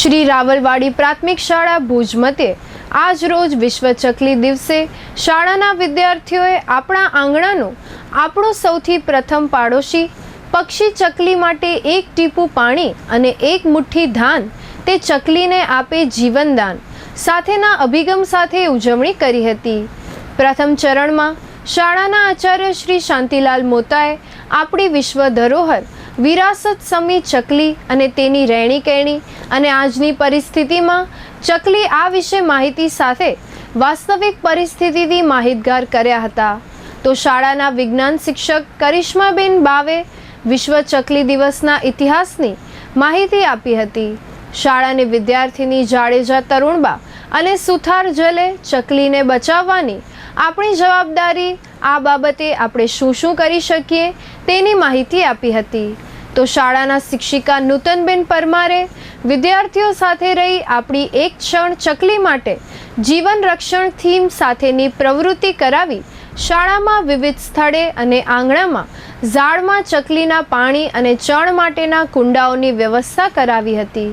શ્રી રાવલવાડી પ્રાથમિક શાળા ભુજ મતે આજ રોજ વિશ્વ ચકલી દિવસે શાળાના વિદ્યાર્થીઓએ આપણા આંગણાનું આપણું સૌથી પ્રથમ પાડોશી પક્ષી ચકલી માટે એક ટીપું પાણી અને એક મુઠ્ઠી ધાન તે ચકલીને આપે જીવનદાન. સાથેના અભિગમ સાથે ઉજવણી કરી હતી. પ્રથમ ચરણમાં શાળાના આચાર્ય શ્રી શાંતિલાલ મોતાએ આપણી વિશ્વ ધરોહર વિરાસત સમી ચકલી અને તેની રહેણી કહેણી અને આજની પરિસ્થિતિમાં ચકલી આ વિશે માહિતી સાથે વાસ્તવિક પરિસ્થિતિથી માહિતગાર કર્યા હતા. તો શાળાના વિજ્ઞાન શિક્ષક કરિશ્માબેન બાવે વિશ્વ ચકલી દિવસના ઇતિહાસની માહિતી આપી હતી. શાળાની વિદ્યાર્થીની જાડેજા તરુણબા અને સુથાર જલે ચકલીને બચાવવાની આપણી જવાબદારી આ બાબતે આપણે શું શું કરી શકીએ તેની માહિતી આપી હતી. તો શાળાના શિક્ષિકા નૂતનબેન પરમારે વિદ્યાર્થીઓ સાથે રહી આપણી એક ક્ષણ ચકલી માટે જીવન રક્ષણ થીમ સાથેની પ્રવૃત્તિ કરાવી શાળામાં વિવિધ સ્થળે અને આંગણામાં ઝાડમાં ચકલીના પાણી અને ચણ માટેના કુંડાઓની વ્યવસ્થા કરાવી હતી.